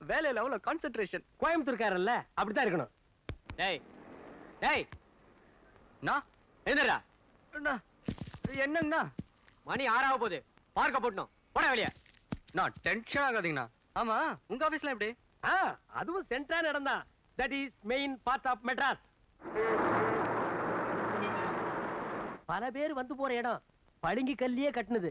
வேலையில அவ்வளவு கான்சென்ட்ரேஷன் கோயம்புத்தூர்காரல்ல அப்படித்தான் இருக்கணும். டேய் டேய் நான் எழுந்துடா என்னங்கண்ணா? மணி ஆறாக போகுது. பார்க்க போட்டணும். போட வெளியே. நான் டென்ஷன் ஆகாதீங்கண்ணா. ஆமா உங்க ஆபீஸ்ல எப்படி? ஆ அதுவும் சென்ட்ரான இடம் தான் that is main part of Madras பல பேர் வந்து போற இடம். படுங்கி கல்லியே கட்டுனது.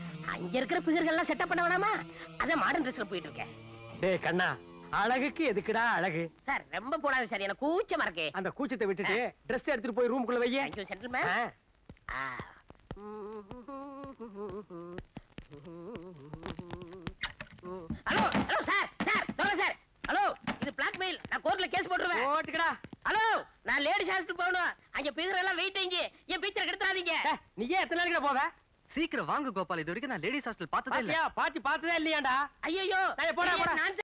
அங்க இருக்கிற பிகர்கள் எல்லாம் செட்டப் பண்ண வேணாமா? அதான் மாடர்ன் ட்ரெஸ்ல போயிட்டு இருக்கேன். டேய் கண்ணா அழகுக்கு எதுக்குடா அழகு? சார் ரொம்ப போடாது சார் எனக்கு கூச்சமா இருக்கு. அந்த கூச்சத்தை விட்டுட்டு Dress எடுத்துட்டு போய் ரூமுக்குள்ள வையே. சென்டில்மேன் ஆ. ஹலோ ஹலோ சார் சார் சொல்லுங்க சார் ஹலோ இது பிளாக்மெயில் நான் கோர்ட்ல கேஸ் போட்டுருவேன். ஓட்டுக்கடா ஹலோ நான் லேடிஸ் ஹாஸ்டல் போகணும். அங்க பிகர் எல்லாம் வெயிட் என் பீச்சரை கெடுத்துறாதீங்க. டேய், நீ ஏன் எத்தனை நாளைக்கு போவ? சீக்கிரம் வாங்க கோபால் இது வரைக்கும் நான் லேடிஸ் ஹாஸ்டல் பார்த்ததே இல்ல. பாத்தியா? பாத்தி பார்த்ததே இல்லையாண்டா? ஐயோ போடா, போடா.